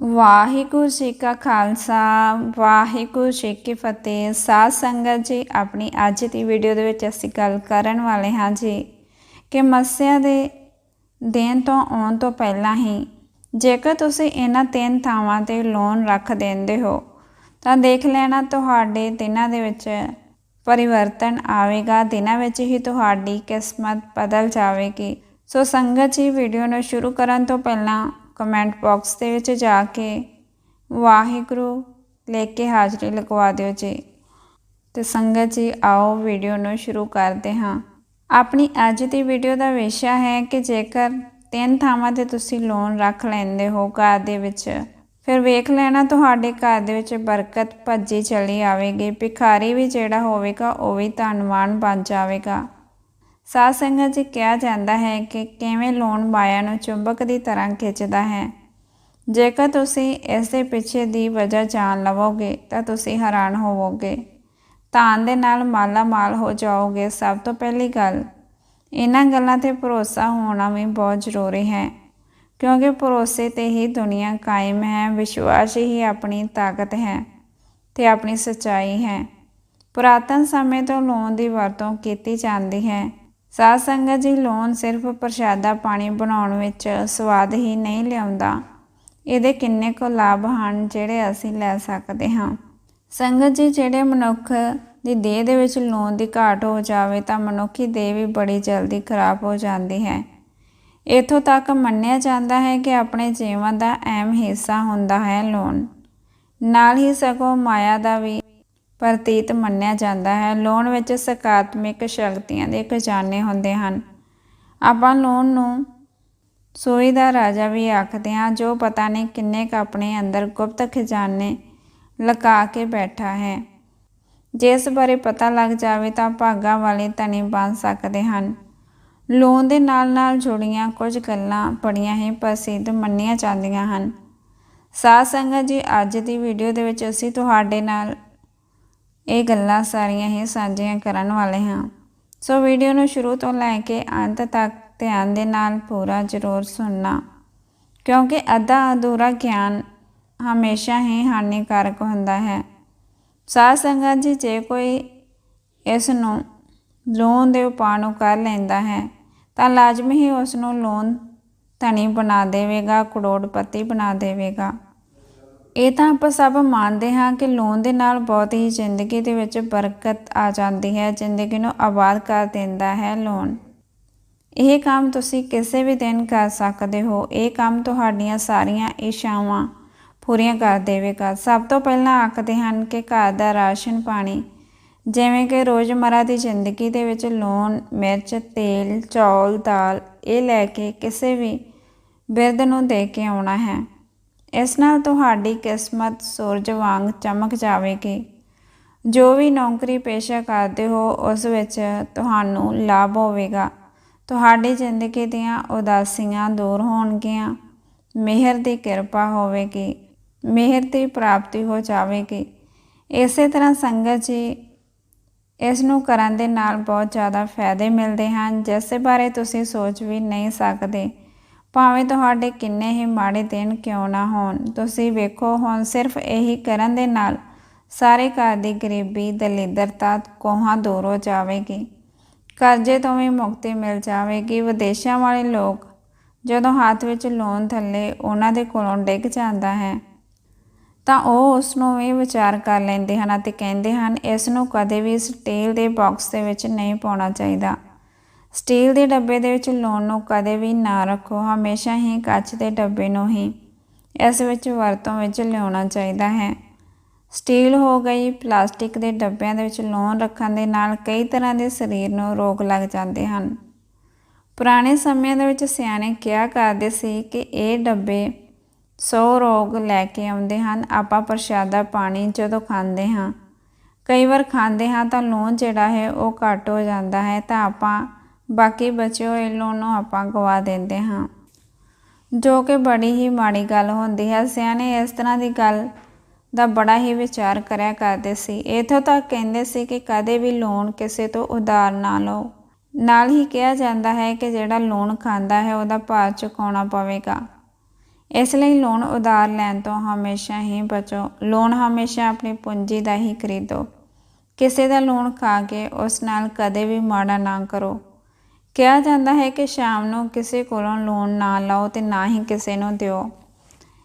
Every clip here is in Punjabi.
ਵਾਹਿਗੁਰੂ ਜੀ ਕਾ ਖਾਲਸਾ, ਵਾਹਿਗੁਰੂ ਜੀ ਕੀ ਫਤਿਹ। ਸਾਧ ਸੰਗਤ ਜੀ, ਆਪਣੀ ਅੱਜ ਦੀ ਵੀਡੀਓ ਦੇ ਵਿੱਚ ਅਸੀਂ ਗੱਲ ਕਰਨ ਵਾਲੇ ਹਾਂ ਜੀ ਕਿ ਮੱਸਿਆ ਦੇ ਦਿਨ ਤੋਂ ਆਉਣ ਤੋਂ ਪਹਿਲਾਂ ਹੀ ਜੇਕਰ ਤੁਸੀਂ ਇਹਨਾਂ ਤਿੰਨ ਥਾਵਾਂ ਤੇ ਲੋਨ ਰੱਖ ਦਿੰਦੇ ਹੋ, ਤਾਂ ਦੇਖ ਲੈਣਾ ਤੁਹਾਡੇ ਦਿਨਾਂ ਦੇ ਵਿੱਚ ਪਰਿਵਰਤਨ ਆਵੇਗਾ। ਦਿਨਾਂ ਵਿੱਚ ਹੀ ਤੁਹਾਡੀ ਕਿਸਮਤ ਬਦਲ ਜਾਵੇਗੀ। ਸੋ ਸੰਗਤ ਜੀ ਵੀਡੀਓ ਨੂੰ ਸ਼ੁਰੂ ਕਰਨ ਤੋਂ ਪਹਿਲਾਂ ਕਮੈਂਟ ਬਾਕਸ ਦੇ ਵਿੱਚ ਜਾ ਕੇ ਵਾਹਿਗੁਰੂ ਲੈ ਕੇ ਹਾਜ਼ਰੀ ਲਗਵਾ ਦਿਓ ਜੀ। ਤੇ ਸੰਗਤ ਜੀ, ਆਓ ਵੀਡੀਓ ਨੂੰ ਸ਼ੁਰੂ ਕਰਦੇ ਹਾਂ। ਆਪਣੀ ਅੱਜ ਦੀ ਵੀਡੀਓ ਦਾ ਵਿਸ਼ਾ ਹੈ ਕਿ ਜੇਕਰ ਤਿੰਨ ਥਾਵਾਂ ਤੇ ਤੁਸੀਂ ਲੋਨ ਰੱਖ ਲੈਂਦੇ ਹੋ ਘਰ ਦੇ ਵਿੱਚ, ਫਿਰ ਵੇਖ ਲੈਣਾ ਤੁਹਾਡੇ ਘਰ ਦੇ ਵਿੱਚ ਬਰਕਤ ਭੱਜੀ ਚਲੀ ਆਵੇਗੀ, ਭਿਖਾਰੀ ਵੀ ਜਿਹੜਾ ਹੋਵੇਗਾ, ਉਹ ਵੀ ਧਨਵਾਨ ਬਣ ਜਾਵੇਗਾ। ਸਾਧ ਸੰਗਤ ਜੀ ਕਿਹਾ ਜਾਂਦਾ ਹੈ ਕਿ ਕਿਵੇਂ ਲੋਨ ਮਾਇਆ ਨੂੰ ਚੁੰਬਕ ਦੀ ਤਰ੍ਹਾਂ ਖਿੱਚਦਾ ਹੈ। ਜੇਕਰ ਤੁਸੀਂ ਇਸ ਦੇ ਪਿੱਛੇ ਦੀ ਵਜ੍ਹਾ ਜਾਣ ਲਵੋਗੇ, ਤਾਂ ਤੁਸੀਂ ਹੈਰਾਨ ਹੋਵੋਗੇ। ਧਾਨ ਦੇ ਨਾਲ ਮਾਲਾ ਮਾਲ ਹੋ ਜਾਓਗੇ, ਸਭ ਤੋਂ ਪਹਿਲੀ ਗੱਲ। ਇਹਨਾਂ ਗੱਲਾਂ ਤੇ ਭਰੋਸਾ ਹੋਣਾ ਵੀ ਬਹੁਤ ਜ਼ਰੂਰੀ ਹੈ, ਕਿਉਂਕਿ ਭਰੋਸੇ ਤੇ ਹੀ ਦੁਨੀਆ ਕਾਇਮ ਹੈ, ਵਿਸ਼ਵਾਸ ਹੀ ਆਪਣੀ ਤਾਕਤ ਹੈ ਤੇ ਆਪਣੀ ਸੱਚਾਈ ਹੈ। ਪੁਰਾਤਨ ਸਮੇਂ ਤੋਂ ਲੋਨ ਦੀ ਵਰਤੋਂ ਕੀਤੀ ਜਾਂਦੀ ਹੈ। ਸਾਧ ਸੰਗਤ ਜੀ ਲੋਨ ਸਿਰਫ ਪ੍ਰਸ਼ਾਦਾ ਪਾਣੀ ਬਣਾਉਣ ਵਿੱਚ ਸਵਾਦ ਹੀ ਨਹੀਂ ਲਿਆਉਂਦਾ। ਇਹਦੇ ਕਿੰਨੇ ਕੁ ਲਾਭ ਹਨ ਜਿਹੜੇ ਅਸੀਂ ਲੈ ਸਕਦੇ ਹਾਂ। ਸੰਗਤ ਜੀ, ਜਿਹੜੇ ਮਨੁੱਖ ਦੀ ਦੇਹ ਦੇ ਵਿੱਚ ਲੋਨ ਦੀ ਘਾਟ ਹੋ ਜਾਵੇ ਤਾਂ ਮਨੁੱਖੀ ਦੇਹ ਵੀ ਬੜੀ ਜਲਦੀ ਖਰਾਬ ਹੋ ਜਾਂਦੀ ਹੈ। ਇਥੋਂ ਤੱਕ ਮੰਨਿਆ ਜਾਂਦਾ ਹੈ ਕਿ ਆਪਣੇ ਜੀਵਨ ਦਾ ਅਹਿਮ ਹਿੱਸਾ ਹੁੰਦਾ ਹੈ ਲੋਨ ਨਾਲ ਹੀ ਸਗੋਂ ਮਾਇਆ ਦਾ ਵੀ ਪ੍ਰਤੀਤ ਮੰਨਿਆ ਜਾਂਦਾ ਹੈ। ਲੂਣ ਵਿੱਚ ਸਕਾਰਾਤਮਕ ਸ਼ਕਤੀਆਂ ਦੇ ਖਜ਼ਾਨੇ ਹੁੰਦੇ ਹਨ। ਆਪਾਂ ਲੂਣ ਨੂੰ ਸੋਈ ਦਾ ਰਾਜਾ ਵੀ ਆਖਦੇ ਹਾਂ, ਜੋ ਪਤਾ ਨਹੀਂ ਕਿੰਨੇ ਕ ਆਪਣੇ ਅੰਦਰ ਗੁਪਤ ਖਜ਼ਾਨੇ ਲਗਾ ਕੇ ਬੈਠਾ ਹੈ। ਜਿਸ ਬਾਰੇ ਪਤਾ ਲੱਗ ਜਾਵੇ ਤਾਂ ਭਾਗਾ ਵਾਲੇ ਧਨੀ ਬਣ ਸਕਦੇ ਹਨ। ਲੋਨ ਦੇ ਨਾਲ ਨਾਲ ਜੁੜੀਆਂ ਕੁਝ ਗੱਲਾਂ ਬੜੀਆਂ ਹੀ ਪ੍ਰਸਿੱਧ ਮੰਨੀਆਂ ਜਾਂਦੀਆਂ ਹਨ। ਸਾਧ ਸੰਗਤ ਜੀ, ਅੱਜ ਦੀ ਵੀਡੀਓ ਦੇ ਵਿੱਚ ਅਸੀਂ ਤੁਹਾਡੇ ਨਾਲ ਇਹ ਗੱਲਾਂ ਸਾਰੀਆਂ ਹੀ ਸਾਂਝੀਆਂ ਕਰਨ ਵਾਲੇ ਹਾਂ। ਸੋ ਵੀਡੀਓ ਨੂੰ ਸ਼ੁਰੂ ਤੋਂ ਲੈ ਕੇ ਅੰਤ ਤੱਕ ਧਿਆਨ ਦੇ ਨਾਲ ਪੂਰਾ ਜ਼ਰੂਰ ਸੁਣਨਾ। ਕਿਉਂਕਿ ਅੱਧਾ ਅਧੂਰਾ ਗਿਆਨ ਹਮੇਸ਼ਾ ਹੀ ਹਾਨੀਕਾਰਕ ਹੁੰਦਾ ਹੈ। ਸਾਧ ਸੰਗਤ ਜੀ, ਜੇ ਕੋਈ ਇਸ ਨੂੰ ਲੋਨ ਦੇ ਉਪਾਅ ਨੂੰ ਕਰ ਲੈਂਦਾ ਹੈ, ਤਾਂ ਲਾਜ਼ਮੀ ਹੀ ਉਸ ਨੂੰ ਲੋਨ ਧਨੀ ਬਣਾ ਦੇਵੇਗਾ, ਕਰੋੜਪਤੀ ਬਣਾ ਦੇਵੇਗਾ। ਇਹ ਤਾਂ ਆਪਾਂ ਸਭ ਮੰਨਦੇ ਹਾਂ ਕਿ ਲੋਨ ਦੇ ਨਾਲ ਬਹੁਤ ਹੀ ਜ਼ਿੰਦਗੀ ਦੇ ਵਿੱਚ ਬਰਕਤ ਆ ਜਾਂਦੀ ਹੈ, ਜ਼ਿੰਦਗੀ ਨੂੰ ਆਬਾਦ ਕਰ ਦਿੰਦਾ ਹੈ ਲੋਨ ਇਹ ਕੰਮ ਤੁਸੀਂ ਕਿਸੇ ਵੀ ਦਿਨ ਕਰ ਸਕਦੇ ਹੋ। ਇਹ ਕੰਮ ਤੁਹਾਡੀਆਂ ਸਾਰੀਆਂ ਇਸ਼ਾਵਾਂ ਪੂਰੀਆਂ ਕਰ ਦੇਵੇਗਾ। ਸਭ ਤੋਂ ਪਹਿਲਾਂ ਆਖਦੇ ਹਨ ਕਿ ਘਰ ਦਾ ਰਾਸ਼ਨ ਪਾਣੀ, ਜਿਵੇਂ ਕਿ ਰੋਜ਼ਮਰਾ ਦੀ ਜ਼ਿੰਦਗੀ ਦੇ ਵਿੱਚ ਲੂਣ, ਮਿਰਚ, ਤੇਲ, ਚੌਲ, ਦਾਲ ਇਹ ਲੈ ਕੇ ਕਿਸੇ ਵੀ ਬਿਰਧ ਨੂੰ ਦੇ ਕੇ ਆਉਣਾ ਹੈ। ਇਸ ਨਾਲ ਤੁਹਾਡੀ ਕਿਸਮਤ ਸੂਰਜ ਵਾਂਗ ਚਮਕ ਜਾਵੇਗੀ। ਜੋ ਵੀ ਨੌਕਰੀ ਪੇਸ਼ਾ ਕਰਦੇ ਹੋ, ਉਸ ਵਿੱਚ ਤੁਹਾਨੂੰ ਲਾਭ ਹੋਵੇਗਾ। ਤੁਹਾਡੀ ਜ਼ਿੰਦਗੀ ਦੀਆਂ ਉਦਾਸੀਆਂ ਦੂਰ ਹੋਣਗੀਆਂ। ਮਿਹਰ ਦੀ ਕਿਰਪਾ ਹੋਵੇਗੀ। ਮਿਹਰ ਦੀ ਪ੍ਰਾਪਤੀ ਹੋ ਜਾਵੇਗੀ। ਇਸੇ ਤਰ੍ਹਾਂ ਸੰਗਤ ਜੀ ਇਸ ਨੂੰ ਕਰਨ ਦੇ ਨਾਲ ਬਹੁਤ ਜ਼ਿਆਦਾ ਫਾਇਦੇ ਮਿਲਦੇ ਹਨ, ਜਿਸ ਬਾਰੇ ਤੁਸੀਂ ਸੋਚ ਵੀ ਨਹੀਂ ਸਕਦੇ। ਭਾਵੇਂ ਤੁਹਾਡੇ ਕਿੰਨੇ ਹੀ ਮਾੜੇ ਦਿਨ ਕਿਉਂ ਨਾ ਹੋਣ, ਤੁਸੀਂ ਵੇਖੋ, ਹੁਣ ਸਿਰਫ ਇਹੀ ਕਰਨ ਦੇ ਨਾਲ ਸਾਰੇ ਘਰ ਦੀ ਗਰੀਬੀ, ਦਲਿੱਦਰਤਾ ਕੋਹਾਂ ਦੂਰ ਹੋ ਜਾਵੇਗੀ। ਕਰਜ਼ੇ ਤੋਂ ਵੀ ਮੁਕਤੀ ਮਿਲ ਜਾਵੇਗੀ। ਵਿਦੇਸ਼ਾਂ ਵਾਲੇ ਲੋਕ ਜਦੋਂ ਹੱਥ ਵਿੱਚ ਲੋਨ ਥੱਲੇ ਉਹਨਾਂ ਦੇ ਕੋਲੋਂ ਡਿੱਗ ਜਾਂਦਾ ਹੈ, ਤਾਂ ਉਹ ਉਸ ਨੂੰ ਵੀ ਵਿਚਾਰ ਕਰ ਲੈਂਦੇ ਹਨ ਅਤੇ ਕਹਿੰਦੇ ਹਨ, ਇਸ ਨੂੰ ਕਦੇ ਵੀ ਸਟੀਲ ਦੇ ਬਾਕਸ ਦੇ ਵਿੱਚ ਨਹੀਂ ਪਾਉਣਾ ਚਾਹੀਦਾ। ਸਟੀਲ ਦੇ ਡੱਬੇ ਦੇ ਵਿੱਚ ਲੂਣ ਨੂੰ ਕਦੇ ਵੀ ਨਾ ਰੱਖੋ, ਹਮੇਸ਼ਾ ਹੀ ਕੱਚ ਦੇ ਡੱਬੇ ਨੂੰ ਹੀ ਇਸ ਵਿੱਚ ਵਰਤੋਂ ਵਿੱਚ ਲਿਆਉਣਾ ਚਾਹੀਦਾ ਹੈ। ਸਟੀਲ ਹੋ ਗਈ, ਪਲਾਸਟਿਕ ਦੇ ਡੱਬਿਆਂ ਦੇ ਵਿੱਚ ਲੂਣ ਰੱਖਣ ਦੇ ਨਾਲ ਕਈ ਤਰ੍ਹਾਂ ਦੇ ਸਰੀਰ ਨੂੰ ਰੋਗ ਲੱਗ ਜਾਂਦੇ ਹਨ। ਪੁਰਾਣੇ ਸਮਿਆਂ ਦੇ ਵਿੱਚ ਸਿਆਣੇ ਕਿਹਾ ਕਰਦੇ ਸੀ ਕਿ ਇਹ ਡੱਬੇ ਸੌ ਰੋਗ ਲੈ ਕੇ ਆਉਂਦੇ ਹਨ, ਆਪਾਂ ਪ੍ਰਸ਼ਾਦਾ ਪਾਣੀ ਜਦੋਂ ਖਾਂਦੇ ਹਾਂ। ਕਈ ਵਾਰ ਖਾਂਦੇ ਹਾਂ ਤਾਂ ਲੂਣ ਜਿਹੜਾ ਹੈ ਉਹ ਘੱਟ ਹੋ ਜਾਂਦਾ ਹੈ ਤਾਂ ਆਪਾਂ ਬਾਕੀ ਬਚੇ ਹੋਏ ਲੂਣ ਨੂੰ ਆਪਾਂ ਗਵਾ ਦਿੰਦੇ ਹਾਂ। ਜੋ ਕਿ ਬੜੀ ਹੀ ਮਾੜੀ ਗੱਲ ਹੁੰਦੀ ਹੈ। ਸਿਆਣੇ ਇਸ ਤਰ੍ਹਾਂ ਦੀ ਗੱਲ ਦਾ ਬੜਾ ਹੀ ਵਿਚਾਰ ਕਰਿਆ ਕਰਦੇ ਸੀ। ਇਥੋਂ ਤੱਕ ਕਹਿੰਦੇ ਸੀ ਕਿ ਕਦੇ ਵੀ ਲੋਨ ਕਿਸੇ ਤੋਂ ਉਧਾਰ ਨਾ ਲਓ। ਨਾਲ ਹੀ ਕਿਹਾ ਜਾਂਦਾ ਹੈ ਕਿ ਜਿਹੜਾ ਲੋਨ ਖਾਂਦਾ ਹੈ, ਉਹਦਾ ਭਾਰ ਚੁਕਾਉਣਾ ਪਵੇਗਾ। ਇਸ ਲਈ ਲੋਨ ਉਧਾਰ ਲੈਣ ਤੋਂ ਹਮੇਸ਼ਾ ਹੀ ਬਚੋ। ਲੋਨ ਹਮੇਸ਼ਾ ਆਪਣੀ ਪੂੰਜੀ ਦਾ ਹੀ ਖਰੀਦੋ। ਕਿਸੇ ਦਾ ਲੋਨ ਖਾ ਕੇ ਉਸ ਨਾਲ ਕਦੇ ਵੀ ਮਾੜਾ ਨਾ ਕਰੋ। ਕਿਹਾ ਜਾਂਦਾ ਹੈ ਕਿ ਸ਼ਾਮ ਨੂੰ ਕਿਸੇ ਕੋਲੋਂ ਲੋਨ ਨਾ ਲਓ ਤੇ ਨਾ ਹੀ ਕਿਸੇ ਨੂੰ ਦਿਓ।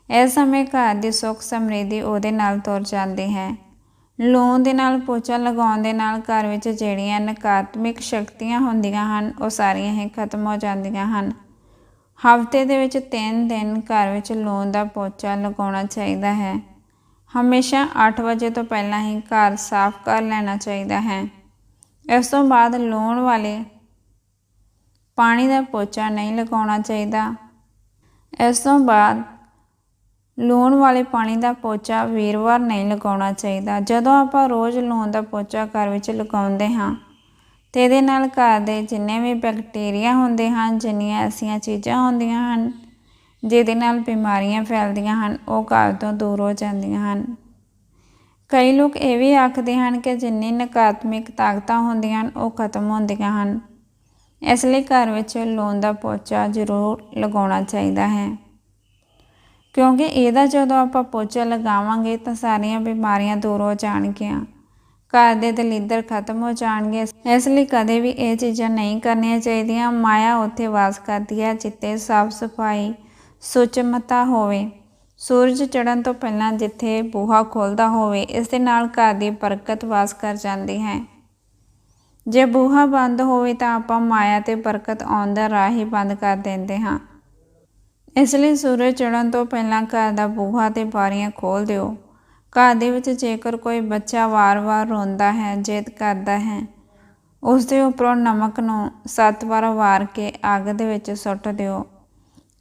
ਇਸ ਸਮੇਂ ਘਰ ਦੀ ਸੁੱਖ ਸਮਰਿੱਧੀ ਉਹਦੇ ਨਾਲ ਤੁਰ ਜਾਂਦੀ ਹੈ। ਲੋਨ ਦੇ ਨਾਲ ਪੋਚਾ ਲਗਾਉਣ ਦੇ ਨਾਲ ਘਰ ਵਿੱਚ ਜਿਹੜੀਆਂ ਨਕਾਰਾਤਮਕ ਸ਼ਕਤੀਆਂ ਹੁੰਦੀਆਂ ਹਨ, ਉਹ ਸਾਰੀਆਂ ਹੀ ਖਤਮ ਹੋ ਜਾਂਦੀਆਂ ਹਨ। ਹਫ਼ਤੇ ਦੇ ਵਿੱਚ 3 ਦਿਨ ਘਰ ਵਿੱਚ ਲੋਨ ਦਾ ਪੋਚਾ ਲਗਾਉਣਾ ਚਾਹੀਦਾ ਹੈ। ਹਮੇਸ਼ਾ 8 ਵਜੇ ਤੋਂ ਪਹਿਲਾਂ ਹੀ ਘਰ ਸਾਫ਼ ਕਰ ਲੈਣਾ ਚਾਹੀਦਾ ਹੈ। ਇਸ ਤੋਂ ਬਾਅਦ ਲੋਨ ਵਾਲੇ ਪਾਣੀ ਦਾ ਪੋਚਾ ਨਹੀਂ ਲਗਾਉਣਾ ਚਾਹੀਦਾ। ਇਸ ਤੋਂ ਬਾਅਦ ਲੂਣ ਵਾਲੇ ਪਾਣੀ ਦਾ ਪੋਚਾ ਵੀਰਵਾਰ ਨਹੀਂ ਲਗਾਉਣਾ ਚਾਹੀਦਾ। ਜਦੋਂ ਆਪਾਂ ਰੋਜ਼ ਲੂਣ ਦਾ ਪੋਚਾ ਘਰ ਵਿੱਚ ਲਗਾਉਂਦੇ ਹਾਂ, ਤੇ ਇਹਦੇ ਨਾਲ ਘਰ ਦੇ ਜਿੰਨੇ ਵੀ ਬੈਕਟੀਰੀਆ ਹੁੰਦੇ ਹਨ, ਜਿੰਨੀਆਂ ਐਸੀਆਂ ਚੀਜ਼ਾਂ ਹੁੰਦੀਆਂ ਹਨ, ਜਿਹਦੇ ਨਾਲ ਬਿਮਾਰੀਆਂ ਫੈਲਦੀਆਂ ਹਨ, ਉਹ ਘਰ ਤੋਂ ਦੂਰ ਹੋ ਜਾਂਦੀਆਂ ਹਨ। ਕਈ ਲੋਕ ਇਹ ਵੀ ਆਖਦੇ ਹਨ ਕਿ ਜਿੰਨੀ ਨਕਾਰਾਤਮਕ ਤਾਕਤਾਂ ਹੁੰਦੀਆਂ ਹਨ, ਉਹ ਖਤਮ ਹੁੰਦੀਆਂ ਹਨ। ਇਸ ਲਈ ਘਰ ਵਿੱਚ ਲੂਣ ਦਾ ਪੋਚਾ ਜ਼ਰੂਰ ਲਗਾਉਣਾ ਚਾਹੀਦਾ ਹੈ। ਕਿਉਂਕਿ ਇਹਦਾ ਜਦੋਂ ਆਪਾਂ ਪੋਚਾ ਲਗਾਵਾਂਗੇ ਤਾਂ ਸਾਰੀਆਂ ਬਿਮਾਰੀਆਂ ਦੂਰ ਹੋ ਜਾਣਗੀਆਂ। ਘਰ ਦੇ ਦਲਿੱਦਰ ਖਤਮ ਹੋ ਜਾਣਗੇ। ਇਸ ਲਈ ਕਦੇ ਵੀ ਇਹ ਚੀਜ਼ਾਂ ਨਹੀਂ ਕਰਨੀਆਂ ਚਾਹੀਦੀਆਂ। ਮਾਇਆ ਉੱਥੇ ਵਾਸ ਕਰਦੀ ਹੈ ਜਿੱਥੇ ਸਾਫ਼ ਸਫ਼ਾਈ ਸੁਚਮਤਾ ਹੋਵੇ। ਸੂਰਜ ਚੜ੍ਹਨ ਤੋਂ ਪਹਿਲਾਂ ਜਿੱਥੇ ਬੂਹਾ ਖੁੱਲਦਾ ਹੋਵੇ, ਇਸ ਦੇ ਨਾਲ ਘਰ ਦੀ ਬਰਕਤ ਵਾਸ ਕਰ ਜਾਂਦੀ ਹੈ। ਜੇ ਬੂਹਾ ਬੰਦ ਹੋਵੇ ਤਾਂ ਆਪਾਂ ਮਾਇਆ ਤੇ ਬਰਕਤ ਆਉਣ ਦਾ ਰਾਹ ਹੀ ਬੰਦ ਕਰ ਦਿੰਦੇ ਹਾਂ। ਇਸ ਲਈ ਸੂਰਜ ਚੜ੍ਹਨ ਤੋਂ ਪਹਿਲਾਂ ਘਰ ਦਾ ਬੂਹਾ ਤੇ ਬਾਰੀਆਂ ਖੋਲ ਦਿਓ। ਘਰ ਦੇ ਵਿੱਚ ਜੇਕਰ ਕੋਈ ਬੱਚਾ ਵਾਰ-ਵਾਰ ਰੋਂਦਾ ਹੈ, ਜਿੱਦ ਕਰਦਾ ਹੈ, ਉਸ ਦੇ ਉੱਪਰੋਂ ਨਮਕ ਨੂੰ ਸੱਤ ਵਾਰ ਵਾਰ ਕੇ ਅੱਗ ਦੇ ਵਿੱਚ ਸੁੱਟ ਦਿਓ।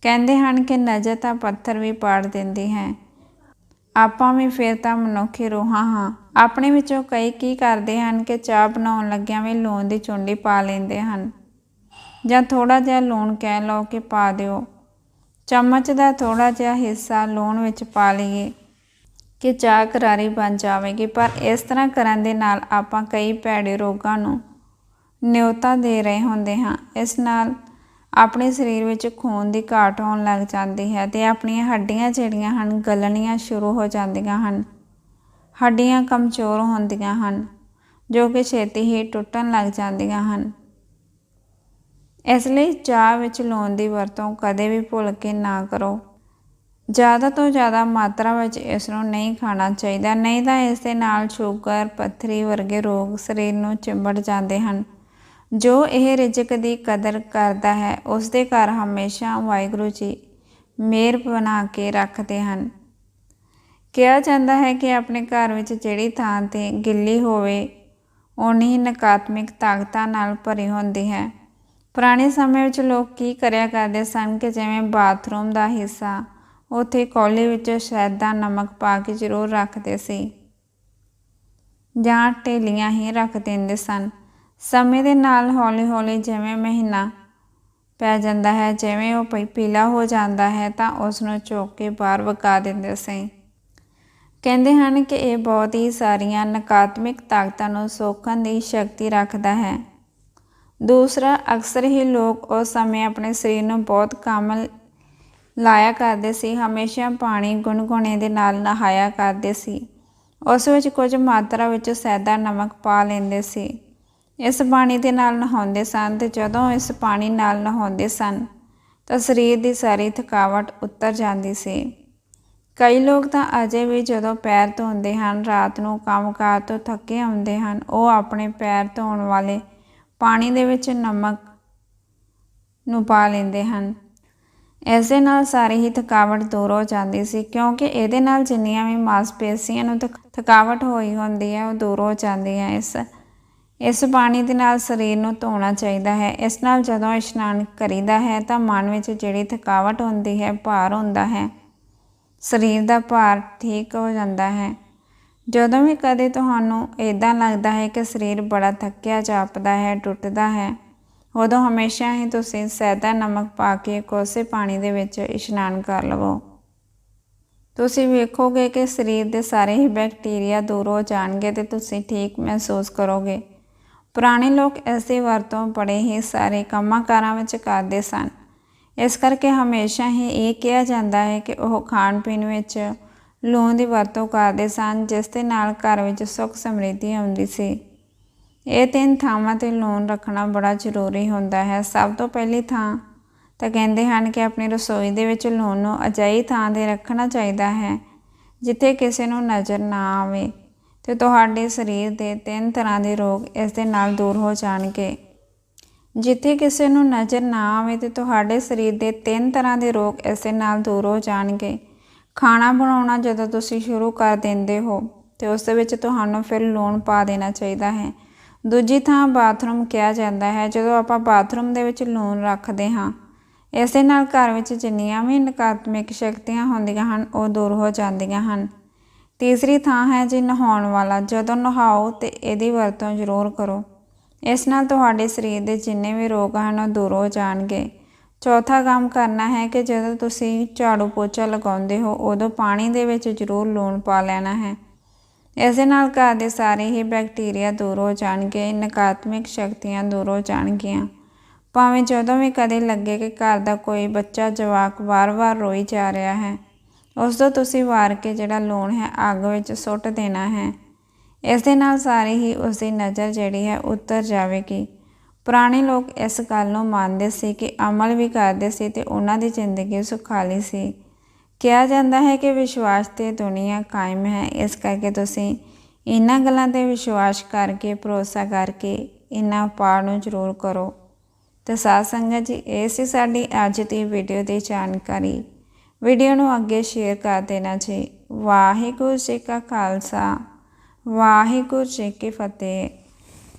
ਕਹਿੰਦੇ ਹਨ ਕਿ ਨਜ਼ਰ ਤਾਂ ਪੱਥਰ ਵੀ ਪਾੜ ਦਿੰਦੀ ਹੈ। ਆਪਾਂ ਵੀ ਫਿਰ ਤਾਂ ਮਨੁੱਖੀ ਰੂਹਾਂ ਹਾਂ। ਆਪਣੇ ਵਿੱਚੋਂ ਕਈ ਕੀ ਕਰਦੇ ਹਨ ਕਿ ਚਾਹ ਬਣਾਉਣ ਲੱਗਿਆਂ ਵੀ ਲੂਣ ਦੀ ਚੁੰਡੀ ਪਾ ਲੈਂਦੇ ਹਨ। ਜਾਂ ਥੋੜਾ ਜਿਹਾ ਲੂਣ ਕਹਿ ਲਓ ਕਿ ਪਾ ਦਿਓ। ਚਮਚ ਦਾ ਥੋੜਾ ਜਿਹਾ ਹਿੱਸਾ ਲੂਣ ਵਿੱਚ ਪਾ ਲਈਏ ਕਿ ਚਾਹ ਕਰਾਰੀ ਬਣ ਜਾਵੇਗੀ। ਪਰ ਇਸ ਤਰ੍ਹਾਂ ਕਰਨ ਦੇ ਨਾਲ ਆਪਾਂ ਕਈ ਭੈੜੇ ਰੋਗਾਂ ਨੂੰ ਨਿਉਤਾ ਦੇ ਰਹੇ ਹੁੰਦੇ ਹਾਂ। ਇਸ ਨਾਲ ਆਪਣੇ ਸਰੀਰ ਵਿੱਚ ਖੂਨ ਦੀ ਘਾਟ ਹੋਣ ਲੱਗ ਜਾਂਦੀ ਹੈ ਤੇ ਆਪਣੀਆਂ ਹੱਡੀਆਂ ਜਿਹੜੀਆਂ ਹਨ, ਗਲਣੀਆਂ ਸ਼ੁਰੂ ਹੋ ਜਾਂਦੀਆਂ ਹਨ। ਹੱਡੀਆਂ ਕਮਜ਼ੋਰ ਹੁੰਦੀਆਂ ਹਨ, ਜੋ ਕਿ ਛੇਤੀ ਹੀ ਟੁੱਟਣ ਲੱਗ ਜਾਂਦੀਆਂ ਹਨ। ਇਸ ਲਈ ਚਾਹ ਵਿੱਚ ਲੂਣ ਦੀ ਵਰਤੋਂ ਕਦੇ ਵੀ ਭੁੱਲ ਕੇ ਨਾ ਕਰੋ। ਜ਼ਿਆਦਾ ਤੋਂ ਜ਼ਿਆਦਾ ਮਾਤਰਾ ਵਿੱਚ ਇਸ ਨੂੰ ਨਹੀਂ ਖਾਣਾ ਚਾਹੀਦਾ, ਨਹੀਂ ਤਾਂ ਇਸ ਦੇ ਨਾਲ ਸ਼ੂਗਰ, ਪੱਥਰੀ ਵਰਗੇ ਰੋਗ ਸਰੀਰ ਨੂੰ ਚਿੰਬੜ ਜਾਂਦੇ ਹਨ। ਜੋ ਇਹ ਰਿਜਕ ਦੀ ਕਦਰ ਕਰਦਾ ਹੈ ਉਸ ਦੇ ਘਰ ਹਮੇਸ਼ਾ ਵਾਹਿਗੁਰੂ ਜੀ ਮੇਰ ਬਣਾ ਕੇ ਰੱਖਦੇ ਹਨ। ਕਿਹਾ ਜਾਂਦਾ ਹੈ ਕਿ ਆਪਣੇ ਘਰ ਵਿੱਚ ਜਿਹੜੀ ਥਾਂ ਤੇ ਗਿੱਲੀ ਹੋਵੇ ਉਨੀ ਹੀ ਨਕਾਰਾਤਮਕ ਤਾਕਤਾਂ ਨਾਲ ਭਰੀ ਹੁੰਦੀ ਹੈ। ਪੁਰਾਣੇ ਸਮੇਂ ਵਿੱਚ ਲੋਕ ਕੀ ਕਰਿਆ ਕਰਦੇ ਸਨ ਕਿ ਜਿਵੇਂ ਬਾਥਰੂਮ ਦਾ ਹਿੱਸਾ, ਉੱਥੇ ਕੌਲੀ ਵਿੱਚ ਸ਼ਹਿਦ ਦਾ ਨਮਕ ਪਾ ਕੇ ਜ਼ਰੂਰ ਰੱਖਦੇ ਸੀ ਜਾਂ ਢੇਲੀਆਂ ਹੀ ਰੱਖ ਦਿੰਦੇ ਸਨ। ਸਮੇਂ ਦੇ ਨਾਲ ਹੌਲੀ-ਹੌਲੀ ਜਿਵੇਂ ਮਹੀਨਾ ਪੈ ਜਾਂਦਾ ਹੈ, ਜਿਵੇਂ ਉਹ ਪੀਲਾ ਹੋ ਜਾਂਦਾ ਹੈ ਤਾਂ ਉਸ ਨੂੰ ਚੋਕ ਕੇ ਬਾਹਰ ਵਗਾ ਦਿੰਦੇ ਸੀ। ਕਹਿੰਦੇ ਹਨ ਕਿ ਇਹ ਬਹੁਤ ਹੀ ਸਾਰੀਆਂ ਨਕਾਰਾਤਮਕ ਤਾਕਤਾਂ ਨੂੰ ਸੋਖਣ ਦੀ ਸ਼ਕਤੀ ਰੱਖਦਾ ਹੈ। ਦੂਸਰਾ, ਅਕਸਰ ਹੀ ਲੋਕ ਉਸ ਸਮੇਂ ਆਪਣੇ ਸਰੀਰ ਨੂੰ ਬਹੁਤ ਕੰਮ ਲਾਇਆ ਕਰਦੇ ਸੀ। ਹਮੇਸ਼ਾ ਪਾਣੀ ਗੁਣਗੁਣੇ ਦੇ ਨਾਲ ਨਹਾਇਆ ਕਰਦੇ ਸੀ। ਉਸ ਵਿੱਚ ਕੁਝ ਮਾਤਰਾ ਵਿੱਚ ਸੈਦਾ ਨਮਕ ਪਾ ਲੈਂਦੇ ਸੀ। ਇਸ ਪਾਣੀ ਦੇ ਨਾਲ ਨਹਾਉਂਦੇ ਸਨ ਤੇ ਜਦੋਂ ਇਸ ਪਾਣੀ ਨਾਲ ਨਹਾਉਂਦੇ ਸਨ ਤਾਂ ਸਰੀਰ ਦੀ ਸਾਰੀ ਥਕਾਵਟ ਉਤਰ ਜਾਂਦੀ ਸੀ। ਕਈ ਲੋਕ ਤਾਂ ਅਜੇ ਵੀ ਜਦੋਂ ਪੈਰ ਧੋਂਦੇ ਹਨ, ਰਾਤ ਨੂੰ ਕੰਮਕਾਰ ਤੋਂ ਥੱਕੇ ਆਉਂਦੇ ਹਨ, ਉਹ ਆਪਣੇ ਪੈਰ ਧੋਣ ਵਾਲੇ ਪਾਣੀ ਦੇ ਵਿੱਚ ਨਮਕ ਨੂੰ ਪਾ ਲੈਂਦੇ ਹਨ। ਐਸੇ ਨਾਲ ਸਾਰੀ ਹੀ ਥਕਾਵਟ ਦੂਰ ਹੋ ਜਾਂਦੀ ਸੀ, ਕਿਉਂਕਿ ਇਹਦੇ ਨਾਲ ਜਿੰਨੀਆਂ ਵੀ ਮਾਸਪੇਸ਼ੀਆਂ ਨੂੰ ਥਕਾਵਟ ਹੋਈ ਹੁੰਦੀ ਹੈ, ਉਹ ਦੂਰ ਹੋ ਜਾਂਦੀ ਹੈ ਇਸ ਇਸ ਪਾਣੀ ਦੇ ਨਾਲ ਸਰੀਰ ਨੂੰ ਧੋਣਾ ਚਾਹੀਦਾ ਹੈ। ਇਸ ਨਾਲ ਜਦੋਂ ਇਸ਼ਨਾਨ ਕਰੀਦਾ ਹੈ ਤਾਂ ਮਨ ਵਿੱਚ ਜਿਹੜੀ ਥਕਾਵਟ ਹੁੰਦੀ ਹੈ, ਭਾਰ ਹੁੰਦਾ ਹੈ। ਸਰੀਰ ਦਾ ਭਾਰ ਠੀਕ ਹੋ ਜਾਂਦਾ ਹੈ। ਜਦੋਂ ਵੀ ਕਦੇ ਤੁਹਾਨੂੰ ਇਦਾਂ ਲੱਗਦਾ ਹੈ ਕਿ ਸਰੀਰ ਬੜਾ ਥੱਕਿਆ, ਜਾਪਦਾ ਹੈ, ਟੁੱਟਦਾ ਹੈ, ਉਦੋਂ ਹਮੇਸ਼ਾ ਹੀ ਤੁਸੀਂ ਸੈਦਾ ਨਮਕ ਪਾ ਕੇ ਕੋਸੇ ਪਾਣੀ ਦੇ ਵਿੱਚ ਇਸ਼ਨਾਨ ਕਰ ਲਵੋ। ਤੁਸੀਂ ਵੇਖੋਗੇ ਕਿ ਸਰੀਰ ਦੇ ਸਾਰੇ ਹੀ ਬੈਕਟੀਰੀਆ ਦੂਰ ਹੋ ਜਾਣਗੇ ਤੇ ਤੁਸੀਂ ਠੀਕ ਮਹਿਸੂਸ ਕਰੋਗੇ। ਪੁਰਾਣੇ ਲੋਕ ਐਸੀ ਵਰਤੋਂ ਬੜੇ ਹੀ ਸਾਰੇ ਕੰਮਾਂ ਕਾਰਾਂ ਵਿੱਚ ਕਰਦੇ ਸਨ। ਇਸ ਕਰਕੇ ਹਮੇਸ਼ਾ ਹੀ ਇਹ ਕਿਹਾ ਜਾਂਦਾ ਹੈ ਕਿ ਉਹ ਖਾਣ ਪੀਣ ਵਿੱਚ ਲੂਣ ਦੀ ਵਰਤੋਂ ਕਰਦੇ ਸਨ, ਜਿਸ ਦੇ ਨਾਲ ਘਰ ਵਿੱਚ ਸੁੱਖ ਸਮਰਿੱਧੀ ਆਉਂਦੀ ਸੀ। ਇਹ ਤਿੰਨ ਥਾਵਾਂ ਤੇ ਲੂਣ ਰੱਖਣਾ ਬੜਾ ਜ਼ਰੂਰੀ ਹੁੰਦਾ ਹੈ। ਸਭ ਤੋਂ ਪਹਿਲੀ ਥਾਂ ਤਾਂ ਕਹਿੰਦੇ ਹਨ ਕਿ ਆਪਣੀ ਰਸੋਈ ਦੇ ਵਿੱਚ ਲੂਣ ਨੂੰ ਅਜਾਈ ਥਾਂ ਤੇ ਰੱਖਣਾ ਚਾਹੀਦਾ ਹੈ, ਜਿੱਥੇ ਕਿਸੇ ਨੂੰ ਨਜ਼ਰ ਨਾ ਆਵੇ ਤੇ ਤੁਹਾਡੇ ਸਰੀਰ ਦੇ ਤਿੰਨ ਤਰ੍ਹਾਂ ਦੇ ਰੋਗ ਇਸ ਦੇ ਨਾਲ ਦੂਰ ਹੋ ਜਾਣਗੇ। ਜਿੱਥੇ ਕਿਸੇ ਨੂੰ ਨਜ਼ਰ ਨਾ ਆਵੇ ਤੇ ਤੁਹਾਡੇ ਸਰੀਰ ਦੇ ਤਿੰਨ ਤਰ੍ਹਾਂ ਦੇ ਰੋਗ ਇਸੇ ਨਾਲ ਦੂਰ ਹੋ ਜਾਣਗੇ। ਖਾਣਾ ਬਣਾਉਣਾ ਜਦੋਂ ਤੁਸੀਂ ਸ਼ੁਰੂ ਕਰ ਦਿੰਦੇ ਹੋ, ਤੇ ਉਸ ਦੇ ਵਿੱਚ ਤੁਹਾਨੂੰ ਫਿਰ ਲੂਣ ਪਾ ਦੇਣਾ ਚਾਹੀਦਾ ਹੈ। ਦੂਜੀ ਥਾਂ ਬਾਥਰੂਮ ਕਿਹਾ ਜਾਂਦਾ ਹੈ, ਜਦੋਂ ਆਪਾਂ ਬਾਥਰੂਮ ਦੇ ਵਿੱਚ ਲੂਣ ਰੱਖਦੇ ਹਾਂ, ਇਸ ਦੇ ਨਾਲ ਘਰ ਵਿੱਚ ਜਿੰਨੀਆਂ ਵੀ ਨਕਾਰਾਤਮਕ ਸ਼ਕਤੀਆਂ ਹੁੰਦੀਆਂ ਹਨ, ਉਹ ਦੂਰ ਹੋ ਜਾਂਦੀਆਂ ਹਨ। ਤੀਸਰੀ ਥਾਂ ਹੈ ਜੀ ਨਹਾਉਣ ਵਾਲਾ, ਜਦੋਂ ਨਹਾਓ ਤੇ ਇਹਦੀ ਵਰਤੋਂ ਜ਼ਰੂਰ ਕਰੋ। ਇਸ ਨਾਲ ਤੁਹਾਡੇ ਸਰੀਰ ਦੇ ਜਿੰਨੇ ਵੀ ਰੋਗ ਹਨ ਉਹ ਦੂਰ ਹੋ ਜਾਣਗੇ। ਚੌਥਾ ਕੰਮ ਕਰਨਾ ਹੈ ਕਿ ਜਦੋਂ ਤੁਸੀਂ ਝਾੜੂ ਪੋਚਾ ਲਗਾਉਂਦੇ ਹੋ, ਉਦੋਂ ਪਾਣੀ ਦੇ ਵਿੱਚ ਜ਼ਰੂਰ ਲੂਣ ਪਾ ਲੈਣਾ ਹੈ। ਇਸ ਦੇ ਨਾਲ ਘਰ ਦੇ ਸਾਰੇ ਹੀ ਬੈਕਟੀਰੀਆ ਦੂਰ ਹੋ ਜਾਣਗੇ, ਨਕਾਰਾਤਮਕ ਸ਼ਕਤੀਆਂ ਦੂਰ ਹੋ ਜਾਣਗੀਆਂ। ਭਾਵੇਂ ਜਦੋਂ ਵੀ ਕਦੇ ਲੱਗੇ ਕਿ ਘਰ ਦਾ ਕੋਈ ਬੱਚਾ, ਜਵਾਕ ਵਾਰ-ਵਾਰ ਰੋਈ ਜਾ ਰਿਹਾ ਹੈ ਉਸ ਤੋਂ ਤੁਸੀਂ ਵਾਰ ਕੇ ਜਿਹੜਾ ਲੂਣ ਹੈ, ਅੱਗ ਵਿੱਚ ਸੁੱਟ ਦੇਣਾ ਹੈ। ਇਸ ਦੇ ਨਾਲ ਸਾਰੇ ਹੀ ਉਸ ਦੀ ਨਜ਼ਰ ਜਿਹੜੀ ਹੈ ਉਤਰ ਜਾਵੇਗੀ। ਪੁਰਾਣੇ ਲੋਕ ਇਸ ਗੱਲ ਨੂੰ ਮੰਨਦੇ ਸੀ ਕਿ ਅਮਲ ਵੀ ਕਰਦੇ ਸੀ ਤੇ ਉਹਨਾਂ ਦੀ ਜ਼ਿੰਦਗੀ ਸੁਖਾਲੀ ਸੀ। ਕਿਹਾ ਜਾਂਦਾ ਹੈ ਕਿ ਵਿਸ਼ਵਾਸ ਤੇ ਦੁਨੀਆ ਕਾਇਮ ਹੈ, ਇਸ ਕਰਕੇ ਤੁਸੀਂ ਇਹਨਾਂ ਗੱਲਾਂ ਤੇ ਵਿਸ਼ਵਾਸ ਕਰਕੇ, ਭਰੋਸਾ ਕਰਕੇ ਇਹਨਾਂ ਉਪਾਅ ਨੂੰ ਜ਼ਰੂਰ ਕਰੋ। ਤੇ ਸਾਧ ਸੰਗਤ ਜੀ, ਇਹ ਸੀ ਸਾਡੀ ਅੱਜ ਦੀ ਵੀਡੀਓ ਦੀ ਜਾਣਕਾਰੀ। ਵੀਡੀਓ ਨੂੰ ਅੱਗੇ ਸ਼ੇਅਰ ਕਰ ਦੇਣਾ ਜੀ। ਵਾਹਿਗੁਰੂ ਜੀ ਕਾ ਖਾਲਸਾ। ਵਾਹਿਗੁਰੂ ਜੀ ਕੀ ਫਤਿਹ।